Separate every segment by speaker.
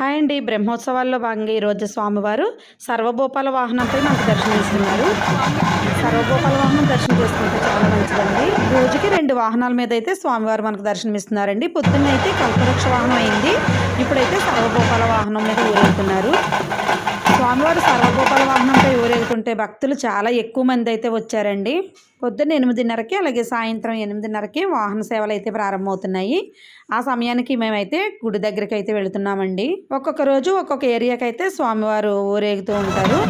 Speaker 1: Hi అండి. బ్రహ్మోత్సవాల్లో భాగంగా ఈరోజు స్వామివారు సర్వభూపాల వాహనంపై మనకు దర్శనమిస్తున్నారు. సర్వభూపాల వాహనం దర్శనం చేసుకుంటే చాలా మంచిదండి. రోజుకి రెండు వాహనాల మీద అయితే స్వామివారు మనకు దర్శనమిస్తున్నారండి. పొద్దున్న అయితే కల్పవృక్ష వాహనం అయింది. ఇప్పుడైతే సర్వభూపాల వాహనం మీద ఊరేగుతున్నారు స్వామివారు సర్వగోపాల వాహనంపై ఊరేగుతుంటే భక్తులు చాలా ఎక్కువ మంది అయితే వచ్చారండి. పొద్దున్న ఎనిమిదిన్నరకి అలాగే సాయంత్రం ఎనిమిదిన్నరకి వాహన సేవలు అయితే ప్రారంభమవుతున్నాయి. ఆ సమయానికి మేమైతే గుడి దగ్గరికి అయితే వెళుతున్నామండి. ఒక్కొక్క రోజు ఒక్కొక్క ఏరియాకి అయితే స్వామివారు ఊరేగుతూ ఉంటారు.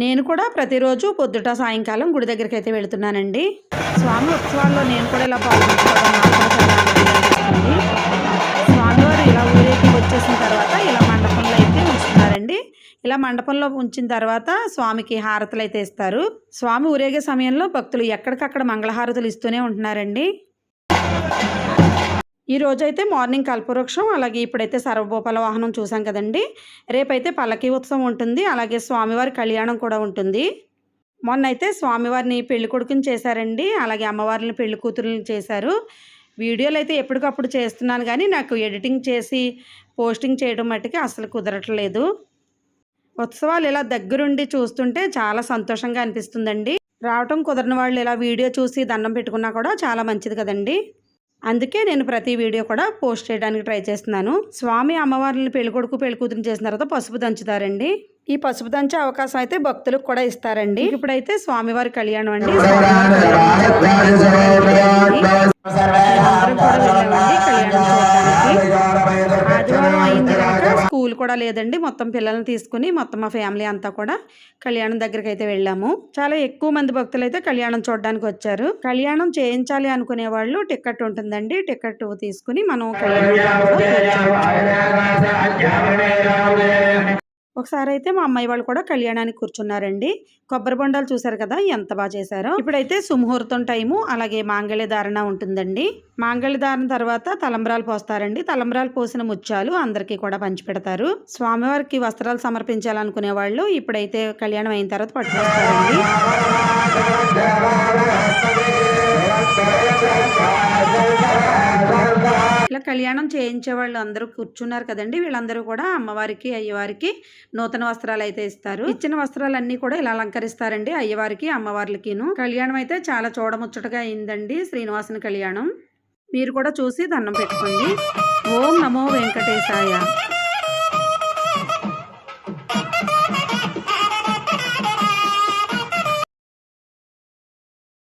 Speaker 1: నేను కూడా ప్రతిరోజు పొద్దుట సాయంకాలం గుడి దగ్గరికి అయితే వెళుతున్నానండి. స్వామి ఉత్సవాల్లో నేను కూడా ఇలా పాల్గొంటున్నాను. స్వామివారు ఇలా ఊరేగి వచ్చేసిన తర్వాత ఇలా మండపంలో అయితే ఉంచుతున్నారండి. ఇలా మండపంలో ఉంచిన తర్వాత స్వామికి హారతులు అయితే ఇస్తారు. స్వామి ఊరేగే సమయంలో భక్తులు ఎక్కడికక్కడ మంగళహారతులు ఇస్తూనే ఉంటున్నారండి. ఈ రోజైతే మార్నింగ్ కల్పవృక్షం అలాగే ఇప్పుడైతే సర్వభూపాల వాహనం చూసాం కదండి. రేపైతే పల్లకీ ఉత్సవం ఉంటుంది అలాగే స్వామివారి కళ్యాణం కూడా ఉంటుంది. మొన్న అయితే స్వామివారిని పెళ్ళి కొడుకుని చేశారండి అలాగే అమ్మవారిని పెళ్ళి కూతురుని చేశారు. వీడియోలు అయితే ఎప్పటికప్పుడు చేస్తున్నాను కానీ నాకు ఎడిటింగ్ చేసి పోస్టింగ్ చేయడం మట్టుకి అసలు కుదరట్లేదు. ఉత్సవాలు ఇలా దగ్గరుండి చూస్తుంటే చాలా సంతోషంగా అనిపిస్తుందండి. రావటం కుదరని వాళ్ళు ఇలా వీడియో చూసి దండం పెట్టుకున్నా కూడా చాలా మంచిది కదండి. అందుకే నేను ప్రతి వీడియో కూడా పోస్ట్ చేయడానికి ట్రై చేస్తున్నాను స్వామి అమ్మవారిని పెళ్ళికొడుకు పెళ్ళికూతురు చేసిన తర్వాత పసుపు దంచుతారండి ఈ పసుపు దంచే అవకాశం అయితే భక్తులకు కూడా ఇస్తారండి ఇప్పుడైతే స్వామివారి కళ్యాణం అండి స్కూల్ కూడా లేదండి. మొత్తం పిల్లల్ని తీసుకుని మొత్తం మా ఫ్యామిలీ అంతా కూడా కళ్యాణం దగ్గరికి అయితే వెళ్ళాము. చాలా ఎక్కువ మంది భక్తులు అయితే కళ్యాణం చూడడానికి వచ్చారు. కళ్యాణం చేయించాలి అనుకునే వాళ్ళు టికెట్ ఉంటుందండి. టికెట్ తీసుకుని మనం కళ్యాణం ఒకసారి అయితే మా అమ్మాయి వాళ్ళు కూడా కళ్యాణానికి కూర్చున్నారండి. కొబ్బరి బొండాలు చూసారు కదా ఎంత బాగా చేశారో. ఇప్పుడైతే సుముహూర్తం టైము అలాగే మాంగళ్య ధారణ ఉంటుందండి. మాంగళ్య ధారణ తర్వాత తలంబ్రాలు పోస్తారండి. తలంబ్రాలు పోసిన ముత్యాలు అందరికీ కూడా పంచిపెడతారు స్వామివారికి వస్త్రాలు సమర్పించాలనుకునే వాళ్ళు ఇప్పుడైతే కళ్యాణం అయిన తర్వాత పట్టుకొస్తారండి. కళ్యాణం చేయించే వాళ్ళు అందరూ కూర్చున్నారు కదండి. వీళ్ళందరూ కూడా అమ్మవారికి అయ్యవారికి నూతన వస్త్రాలు అయితే ఇస్తారు. ఇచ్చిన వస్త్రాలన్నీ కూడా ఇలా అలంకరిస్తారండి అయ్యవారికి అమ్మవార్లకిను. కళ్యాణం అయితే చాలా చూడముచ్చటగా అయిందండి శ్రీనివాసుని కళ్యాణం. మీరు కూడా చూసి దండం పెట్టుకోండి. ఓం నమో వెంకటేశాయ.